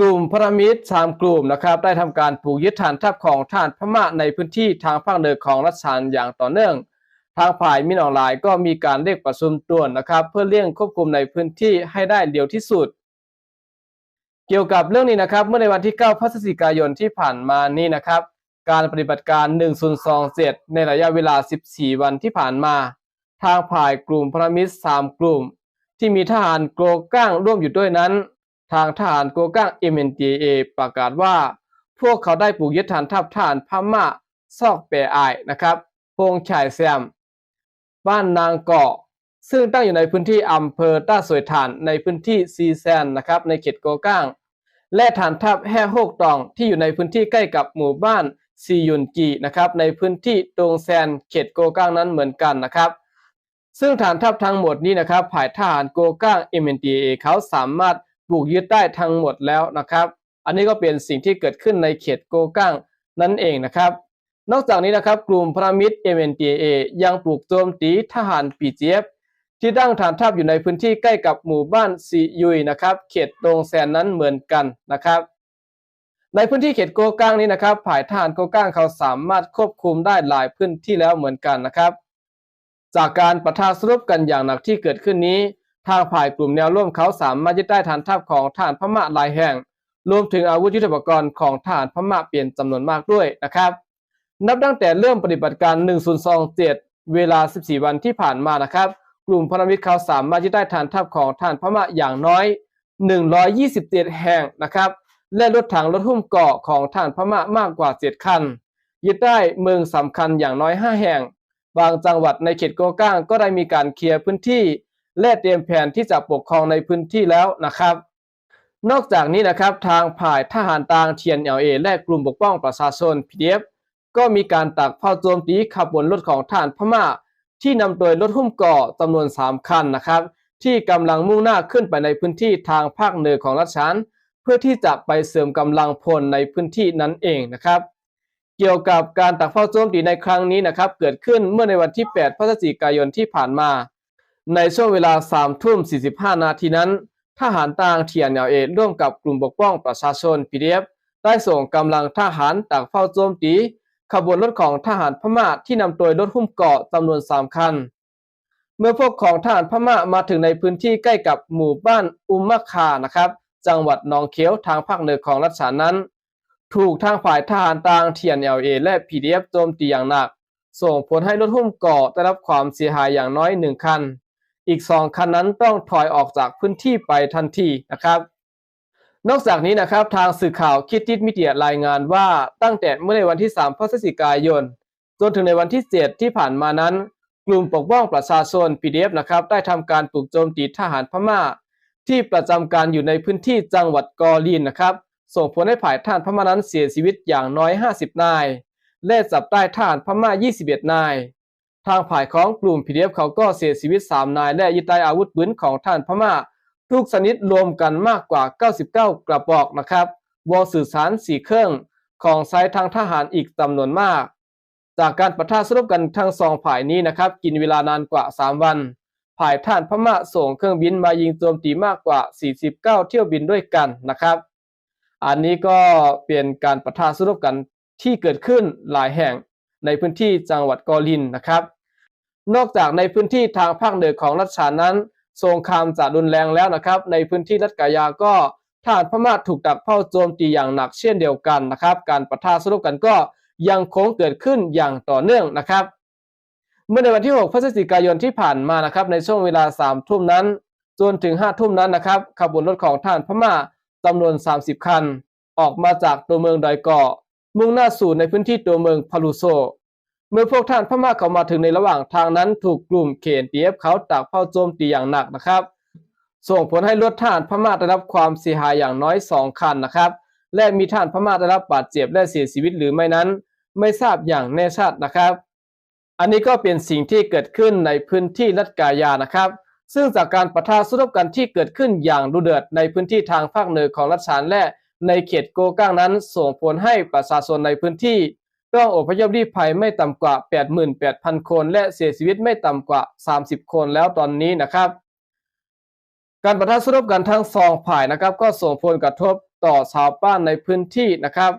กลุ่มพระมิตรสามกลุ่มนะครับได้ทำการปลูกยึดฐานทัพของทหานพม่าในพื้นที่ทางภาคเหนือของรัชานอย่างต่อเนื่อง ทางฝ่ายมินออนไลน์ก็มีการเรียกประชุมด่วนนะครับ เพื่อเลี่ยงควบคุมในพื้นที่ให้ได้เร็วที่สุด เกี่ยวกับเรื่องนี้นะครับ เมื่อในวันที่ 9 พฤศจิกายนที่ผ่านมานี้นะครับ การปฏิบัติการ 1027 ในระยะเวลา 14 วันที่ผ่านมา ทางฝ่ายกลุ่มพระมิตร3กลุ่ม ที่มีทหารโกก้างร่วมอยู่ด้วยนั้น ทางทหารโกก้าง MNDA ประกาศว่า พวกเขาได้ปลูกยึดฐานทัพทหารพม่าซอกเปอายนะครับพงฉายแซม บ้านนางเกาะ ซึ่งตั้งอยู่ในพื้นที่อำเภอต้าสวยฐานในพื้นที่ซีแซนนะครับในเขตโกก้าง และฐานทัพแห่โฮกตองที่อยู่ในพื้นที่ใกล้กับหมู่บ้านซียุนกีนะครับในพื้นที่ตรงแซนเขตโกก้างนั้นเหมือนกันนะครับซึ่งฐานทัพทั้งหมดนี้นะครับผ่ายทหารโกก้าง MNDAA เขาสามารถ ปลูกยึดได้ทั้งหมดแล้วนะครับ อันนี้ก็เป็นสิ่งที่เกิดขึ้นในเขตโกก้งนั่นเองนะครับ นอกจากนี้นะครับกลุ่มพระมิตร MNDAA ยังปลูกโจมตีทหารปีเจฟที่ตั้งฐานทัพอยู่ในพื้นที่ใกล้กับหมู่บ้านซียุยนะครับ เขตตรงแซนนั้นเหมือนกันนะครับ ในพื้นที่เขตโกก้างนี้นะครับผ่ายทหารโกก้างเขาสามารถควบคุมได้หลายพื้นที่แล้วเหมือนกันนะครับ จากการประทะสรุปกันอย่างหนักที่เกิดขึ้นนี้ ทางฝ่ายกลุ่มแนวร่วมเขาสามารถยึดได้ฐานทัพของทหารพม่าหลายแห่ง รวมถึงอาวุธยุทโธปกรณ์ของทหารพม่าเปลี่ยนจำนวนมากด้วยนะครับ นับตั้งแต่เริ่มปฏิบัติการ 1027 เวลา 14 วันที่ผ่านมานะครับ กลุ่มพันมิตรเขาสามารถยึดได้ฐานทัพของทหารพม่าอย่างน้อย 127 แห่งนะครับ และรถถังรถหุ้มเกราะของทหารพม่ามากกว่า7คัน ยึดได้เมืองสำคัญอย่างน้อย 5 แห่ง บางจังหวัดในเขตโกก้างก็ได้มีการเคลียร์พื้นที่ และเตรียมแผนที่จะปกครองในพื้นที่แล้วนะครับ นอกจากนี้นะครับทางผ่ายทหารต่างเทียนเอเอและกลุ่มปกป้องประชาชน PDF ก็มีการตักเฝ้าโจมตีขบวนรถของทหารพม่า ที่นำโดยรถหุ้มกราะจำนวน 3 คันนะครับ ที่กำลังมุ่งหน้าขึ้นไปในพื้นที่ทางภาคเหนือของรัชานเพื่อที่จะไปเสริมกำลังพลในพื้นที่นั้นเองนะครับเกี่ยวกับการตักเฝ้าโจมตีในครั้งนี้นะครับ เกิดขึ้นเมื่อในวันที่ 8 พฤศจิกายนที่ผ่านมา ในช่วงเวลา3ทุ่ม 45 นาทีนั้นทหารต่างเทียนเอเอร่วมกับกลุ่มปกป้องประชาชน PDF ได้ส่งกำลังทหารตักเฝ้าโจมตี ขบวนรถของทหารพม่าที่นำโดยรถหุ้มเกราะจำนวน 3 คัน เมื่อพวกของทหารพม่ามาถึงในพื้นที่ใกล้กับหมู่บ้านอุมมะคานะครับ จังหวัดหนองเขียวทางภาคเหนือของรัฐฉานนั้น ถูกทางฝ่ายทหารต่างเทียนเอลเอและ PDF โจมตีอย่างหนัก ส่งผลให้รถหุ้มเกราะได้รับความเสียหายอย่างน้อยหนึ่งคัน อีกสองคันนั้นต้องถอยออกจากพื้นที่ไปทันทีนะครับนอกจากนี้นะครับทางสื่อข่าวคิดติดมิเดียรายงานว่าตั้งแต่เมื่อในวันที่ 3 พฤศจิกายน จนถึงในวันที่ 7 ที่ผ่านมานั้น กลุ่มปกป้องประชาชน PDF นะครับได้ทำการปลุกโจมตีทหารพม่า ที่ประจำการอยู่ในพื้นที่จังหวัดกอลินนะครับ ส่งผลให้ผ่ายทหารพม่านั้นเสียชีวิตอย่างน้อย 50 นาย และจับได้ทหารพม่า 21 นาย ทางฝ่ายของกลุ่ม PDF เอฟเขาก็เสียชีวิต 3 นาย และยึดได้อาวุธปืนของทหารพม่า ทุกชนิดรวมกันมากกว่า 99 กระบอกนะครับวอลสื่อสารสี่เครื่องของไซต์ทางทหารอีกจำนวนมาก จากการประทะสรุปกันทั้งสองฝ่ายนี้นะครับ กินเวลานานกว่า 3 วันฝ่ายท่านพม่าส่งเครื่องบินมายิงโจมตีมากกว่า 49 เที่ยวบินด้วยกันนะครับ อันนี้ก็เป็นการประทะสรุปกันที่เกิดขึ้นหลายแห่งในพื้นที่จังหวัดกอลินนะครับ นอกจากในพื้นที่ทางภาคเหนือของรัฐฉานนั้นสงครามจะรุนแรงแล้วนะครับ ในพื้นที่รัฐกายาก็ทหารพม่าถูกดักเป้าโจมตีอย่างหนักเช่นเดียวกันนะครับ การประทะสรุปกันก็ยังคงเกิดขึ้นอย่างต่อเนื่องนะครับ เมื่อในวันที่ 6 พฤศจิกายนที่ผ่านมานะครับ ในช่วงเวลา 3 ทุ่มนั้น จนถึง 5 ทุ่มนั้นนะครับขบวนรถของทหารพม่าจำนวน 30 คัน ออกมาจากตัวเมืองดอยเกาะมุ่งหน้าสู่ในพื้นที่ตัวเมืองพาลูโซ เมื่อพวกท่านพม่าเข้ามาถึงในระหว่างทางนั้นถูกกลุ่มเขนตีเอฟเขาตักเป้าโจมตีอย่างหนักนะครับ ส่งผลให้รถท่านพม่าได้รับความเสียหายอย่างน้อย 2 คันนะครับ และมีท่านพม่าได้รับบาดเจ็บและเสียชีวิตหรือไม่นั้น ไม่ทราบอย่างแน่ชัดนะครับ อันนี้ก็เป็นสิ่งที่เกิดขึ้นในพื้นที่รัฐกายานะครับ ซึ่งจากการประทะสู้รบกันที่เกิดขึ้นอย่างดุเดือดในพื้นที่ทางภาคเหนือของรัฐฉานและในเขตโกก้างนั้น ส่งผลให้ประชาชนในพื้นที่ ต้องอพยพรีภัยไม่ต่ำกว่า 88,000 คน และเสียชีวิตไม่ต่ำกว่า 30 คนแล้วตอนนี้นะครับ การประทะสู้รบกันทั้งสองฝ่ายนะครับ ก็ส่งผลกระทบต่อชาวบ้านในพื้นที่นะครับ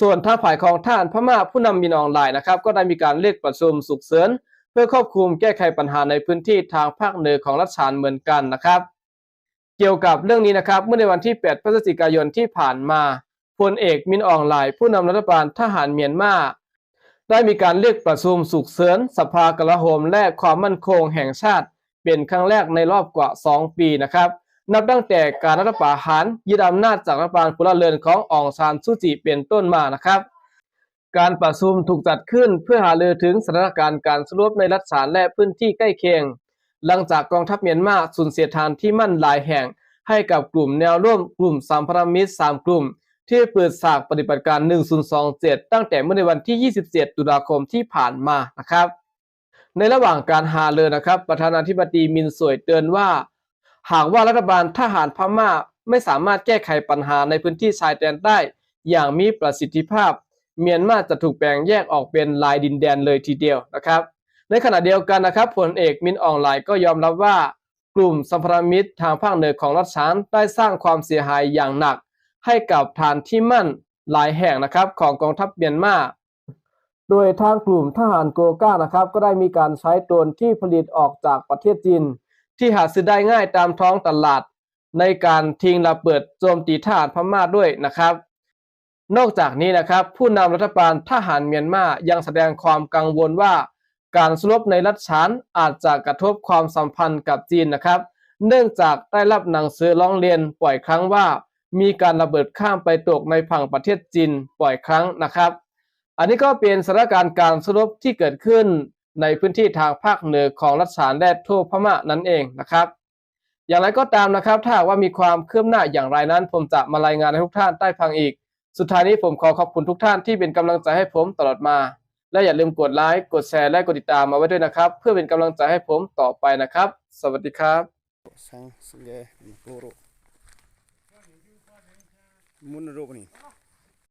ส่วนทางฝ่ายของท่านพม่าผู้นำมินออนไลน์นะครับ ก็ได้มีการเรียกประชุมสุกเสริญเพื่อควบคุมแก้ไขปัญหาในพื้นที่ทางภาคเหนือของรัฐฉานเหมือนกันนะครับ เกี่ยวกับเรื่องนี้นะครับ เมื่อในวันที่ 8 พฤศจิกายนที่ผ่านมา พลเอกมินออนไลน์ผู้นำรัฐบาลทหารเมียนมาได้มีการเรียกประชุมสุกเสริญสภากลาโหมและความมั่นคงแห่งชาติ เป็นครั้งแรกในรอบกว่า 2 ปีนะครับ นับตั้งแต่การรัฐประหารยึดอำนาจจากรัฐบาลพลเรือนขององซานซูจีเป็นต้นมานะครับ การประชุมถูกจัดขึ้นเพื่อหารือถึงสถานการณ์การสรุปในรัฐฉานและพื้นที่ใกล้เคียง หลังจากกองทัพเมียนมาสูญเสียฐานที่มั่นหลายแห่ง ให้กับกลุ่มแนวร่วมกลุ่มสามพันธมิตร3กลุ่ม ที่เปิดฉากปฏิบัติการ 1027 ตั้งแต่เมื่อในวันที่ 27 ตุลาคมที่ผ่านมานะครับ ในระหว่างการหาเรือนะครับ ประธานาธิบดีมินสวยเตือนว่า หากว่ารัฐบาลทหารพม่าไม่สามารถแก้ไขปัญหาในพื้นที่ชายแดนได้ อย่างมีประสิทธิภาพ เมียนมาจะถูกแบ่งแยกออกเป็นลายดินแดนเลยทีเดียวนะครับ ในขณะเดียวกันนะครับผลเอกมินอองไลน์ก็ยอมรับว่า กลุ่มสัมพันธมิตรทางภาคเหนือของรัฐฉานได้สร้างความเสียหายอย่างหนัก ให้กับฐานที่มั่นหลายแห่งนะครับ ของกองทัพเมียนมาโดยทางกลุ่มทหารโกก้านะครับ ก็ได้มีการใช้โดรนที่ผลิตออกจากประเทศจีน ที่หาซื้อได้ง่ายตามท้องตลาด ในการทิ้งระเบิดโจมตีทหารพม่าด้วยนะครับ นอกจากนี้นะครับ ผู้นำรัฐบาลทหารเมียนมายังแสดงความกังวลว่า การสลบในรัฐฉานอาจจะกระทบความสัมพันธ์กับจีนนะครับ เนื่องจากได้รับหนังสือร้องเรียนบ่อยครั้งว่า มีการระเบิดข้ามไปตกในฝั่งประเทศจีนบ่อยครั้งนะครับ อันนี้ก็เป็นสถานการณ์การสลบที่เกิดขึ้นในพื้นที่ทางภาคเหนือของรัฐฉานและทั่วพม่านั่นเองนะครับ อย่างไรก็ตามนะครับ ถ้าว่ามีความเคืบหน้าอย่างไรนั้น ผมจะมารายงานให้ทุกท่านได้ฟังอีก สุดท้ายนี้ผมขอขอบคุณทุกท่านที่เป็นกำลังใจให้ผมตลอดมา และอย่าลืมกดไลค์กดแชร์และกดติดตามมาไว้ด้วยนะครับ เพื่อเป็นกำลังใจให้ผมต่อไปนะครับ สวัสดีครับ sang sege goro ro ni